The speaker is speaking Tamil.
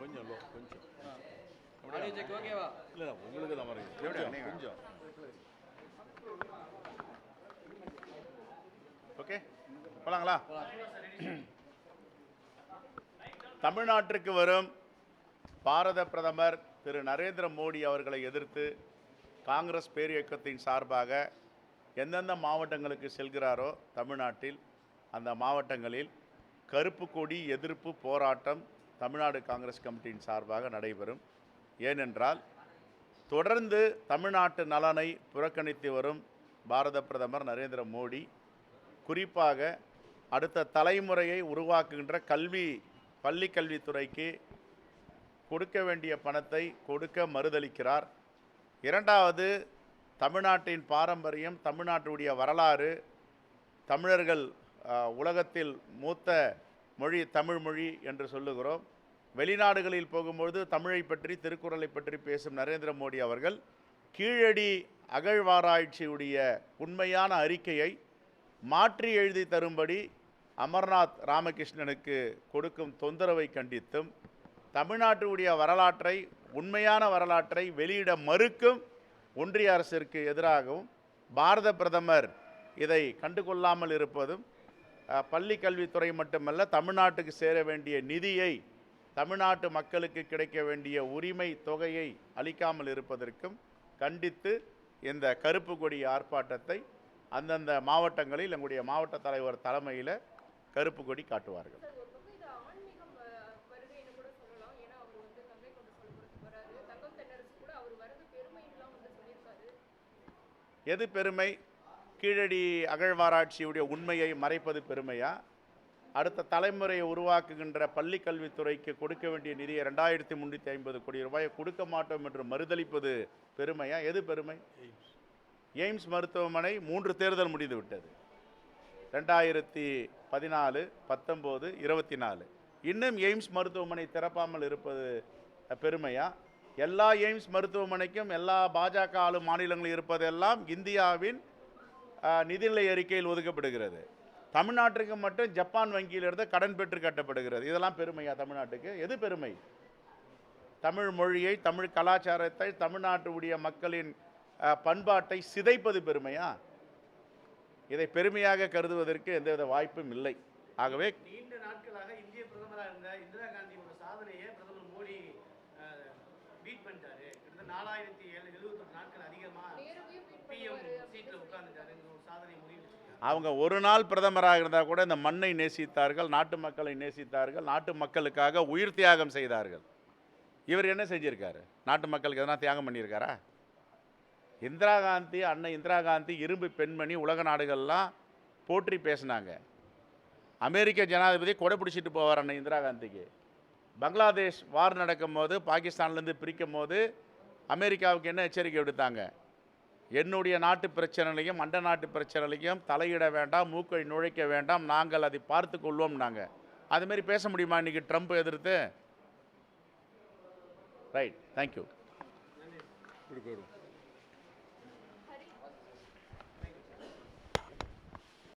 கொஞ்சம் கொஞ்சம். low, கொஞ்சம் ஓகேவா இல்லை இல்லை உங்களுக்கு தான் கொஞ்சம் கொஞ்சம். ஓகே போலாங்களா? தமிழ்நாட்டிற்கு வரும் பாரத பிரதமர் திரு நரேந்திர மோடி அவர்களை எதிர்த்து காங்கிரஸ் பேரியக்கத்தின் சார்பாக எந்தெந்த மாவட்டங்களுக்கு செல்கிறாரோ தமிழ்நாட்டில் அந்த மாவட்டங்களில் கருப்பு கொடி எதிர்ப்பு போராட்டம் தமிழ்நாடு காங்கிரஸ் கமிட்டியின் சார்பாக நடைபெறும். ஏனென்றால் தொடர்ந்து தமிழ்நாட்டு நலனை புறக்கணித்து வரும் பாரத பிரதமர் நரேந்திர மோடி குறிப்பாக அடுத்த தலைமுறையை உருவாக்குகின்ற கல்வி பள்ளி கல்வித்துறைக்கு கொடுக்க வேண்டிய பணத்தை கொடுக்க மறுதளிக்கிறார். இரண்டாவது தமிழ்நாட்டின் பாரம்பரியம் தமிழ்நாட்டுடைய வரலாறு தமிழர்கள் உலகத்தில் மூத்த மொழி தமிழ் மொழி என்று சொல்லுகிறோம். வெளிநாடுகளில் போகும்பொழுது தமிழை பற்றி திருக்குறளை பற்றி பேசும் நரேந்திர மோடி அவர்கள் கீழடி அகழ்வாராய்ச்சியுடைய உண்மையான அறிக்கையை மாற்றி எழுதி தரும்படி அமர்நாத் ராமகிருஷ்ணனுக்கு கொடுக்கும் தொந்தரவை கண்டித்தும் தமிழ்நாட்டுடைய வரலாற்றை உண்மையான வரலாற்றை வெளியிட மறுக்கும் ஒன்றிய அரசிற்கு எதிராகவும் பாரத பிரதமர் இதை கண்டுகொள்ளாமல் இருப்பதும் பள்ளி கல்வித்துறை மட்டுமல்ல தமிழ்நாட்டுக்கு சேர வேண்டிய நிதியை தமிழ்நாட்டு மக்களுக்கு கிடைக்க வேண்டிய உரிமை தொகையை அளிக்காமல் இருப்பதற்கும் கண்டித்து இந்த கருப்பு கொடி ஆர்ப்பாட்டத்தை அந்தந்த மாவட்டங்களில் எங்களுடைய மாவட்ட தலைவர் தலைமையில் கருப்பு கொடி காட்டுவார்கள். எது பெருமை? கீழடி அகழ்வாராய்ச்சியுடைய உண்மையை மறைப்பது பெருமையா? அடுத்த தலைமுறையை உருவாக்குகின்ற பள்ளி கல்வித்துறைக்கு கொடுக்க வேண்டிய நிதியை ரெண்டாயிரத்தி முந்நூற்றி ஐம்பது கோடி ரூபாயை கொடுக்க மாட்டோம் என்று மறுதளிப்பது பெருமையா? எது பெருமை? எய்ம்ஸ் மருத்துவமனை மூன்று தேர்தல் முடிந்து விட்டது. ரெண்டாயிரத்தி பதினாலு பத்தொம்போது இருபத்தி நாலு இன்னும் எய்ம்ஸ் மருத்துவமனை திறப்பாமல் இருப்பது பெருமையா? எல்லா எய்ம்ஸ் மருத்துவமனைக்கும் எல்லா பாஜக ஆளும் மாநிலங்களில் இருப்பதெல்லாம் இந்தியாவின் நிதிநிலை அறிக்கையில் ஒதுக்கப்படுகிறது. தமிழ்நாட்டுக்கு மட்டும் ஜப்பான் வங்கியிலிருந்து கடன் பெற்று கட்டப்படுகிறது. இதெல்லாம் பெருமையா தமிழ்நாட்டுக்கு? எது பெருமை? தமிழ் மொழியை தமிழ் கலாச்சாரத்தை தமிழ்நாட்டுடைய மக்களின் பண்பாட்டை சிதைப்பது பெருமையா? இதை பெருமையாக கருதுவதற்கு எந்தவித வாய்ப்பும் இல்லை. ஆகவே நீண்ட நாட்களாக இந்திய பிரதமராக இருந்த இந்திரா காந்தியோட சாதனையை பிரதமர் மோடி பீட் பண்ணிட்டாரு. கிட்டத்தட்ட நாலாயிரத்தி எழுபத்தொரு நாட்கள் அதிகமா அவங்க ஒரு நாள் பிரதமராக இருந்தால் கூட இந்த மண்ணை நேசித்தார்கள் நாட்டு மக்களை நேசித்தார்கள் நாட்டு மக்களுக்காக உயிர் தியாகம் செய்தார்கள். இவர் என்ன செஞ்சுருக்காரு? நாட்டு மக்களுக்கு எதனா தியாகம் பண்ணியிருக்காரா? இந்திரா காந்தி அன்னை இந்திரா காந்தி இரும்பு பெண்மணி உலக நாடுகள்லாம் போற்றி பேசினாங்க. அமெரிக்க ஜனாதிபதி கொடை பிடிச்சிட்டு போவார் அண்ணன் இந்திரா காந்திக்கு. பங்களாதேஷ் வார் நடக்கும் போது பாகிஸ்தான்லேருந்து பிரிக்கும் போது அமெரிக்காவுக்கு என்ன எச்சரிக்கை விடுத்தாங்க? என்னுடைய நாட்டு பிரச்சனைலையும் அண்ட நாட்டு பிரச்சனையிலையும் தலையிட வேண்டாம் மூக்கை நுழைக்க வேண்டாம் நாங்கள் அதை பார்த்து கொள்வோம்னாங்க அதுமாரி பேச முடியுமா இன்றைக்கி ட்ரம்ப் எதிர்த்து? ரைட் தேங்க்யூ இப்படி